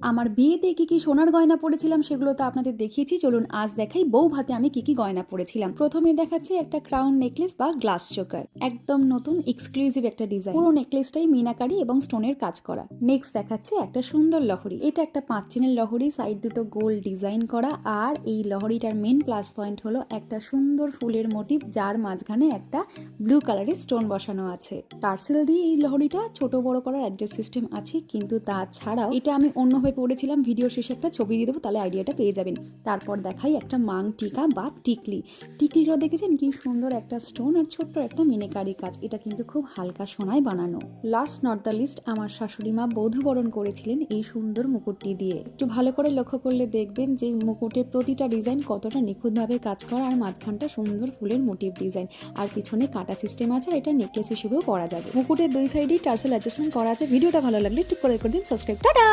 আমার বিয়েতে কি কি সোনার গয়না পরেছিলাম সেগুলো তো আপনাদের দেখিয়েছি। চলুন আজ দেখাই বউ ভাতে আমি কি কি গয়না পরেছিলাম। প্রথমে দেখাচ্ছি একটা ক্রাউন নেকলেস বা গ্লাস চোকার একদম নতুন এক্সক্লুসিভ একটা ডিজাইন পুরো নেকলেসটাই মিনাকারি এবং স্টোনের কাজ করা। নেক্সট দেখাচ্ছে একটা সুন্দর লহরি। এটা একটা পাঁচ চেনের লহরি সাইড দুটো গোল ডিজাইন করা। আর এই লহরিটার মেন প্লাস পয়েন্ট হলো একটা সুন্দর ফুলের মোটিভ যার মাঝখানে একটা ব্লু কালারের স্টোন বসানো আছে। টার্সেল দিয়ে এই লহরিটা ছোট বড় করার অ্যাডজাস্ট সিস্টেম আছে, কিন্তু তাছাড়াও এটা আমি অন্যভাবে পড়েছিলাম ভিডিও শেষে একটা ছবি দিয়ে দেবো, তাহলে আইডিয়াটা পেয়ে যাবেন। তারপর দেখাই একটা মাং টিকা বা টিকলি। টিকলিটা দেখেছেন? কি সুন্দর একটা স্টোন আর ছোট্ট একটা মিনেকারি কাজ। এটা কিন্তু খুব হালকা সোনায় বানানো। লাস্ট নট দ্য লিস্ট আমার শাশুড়ি মা বধূবরণ করেছিলেন এই সুন্দর মুকুটটি দিয়ে। একটু ভালো করে লক্ষ্য করলে দেখবেন যে মুকুটের প্রতিটা ডিজাইন কতটা নিখুঁতভাবে কাজ করা আর মাঝখানটা সুন্দর ফুলের মোটিভ ডিজাইন আর পিছনে কাটা সিস্টেম আছে আর এটা নেকলেস হিসেবেও পরা যাবে। মুকুটের দুই সাইডেই টার্সেল অ্যাডজাস্টমেন্ট করা আছে। ভিডিওটা ভালো লাগলে একটু করে করে দিন সাবস্ক্রাইব টাটা!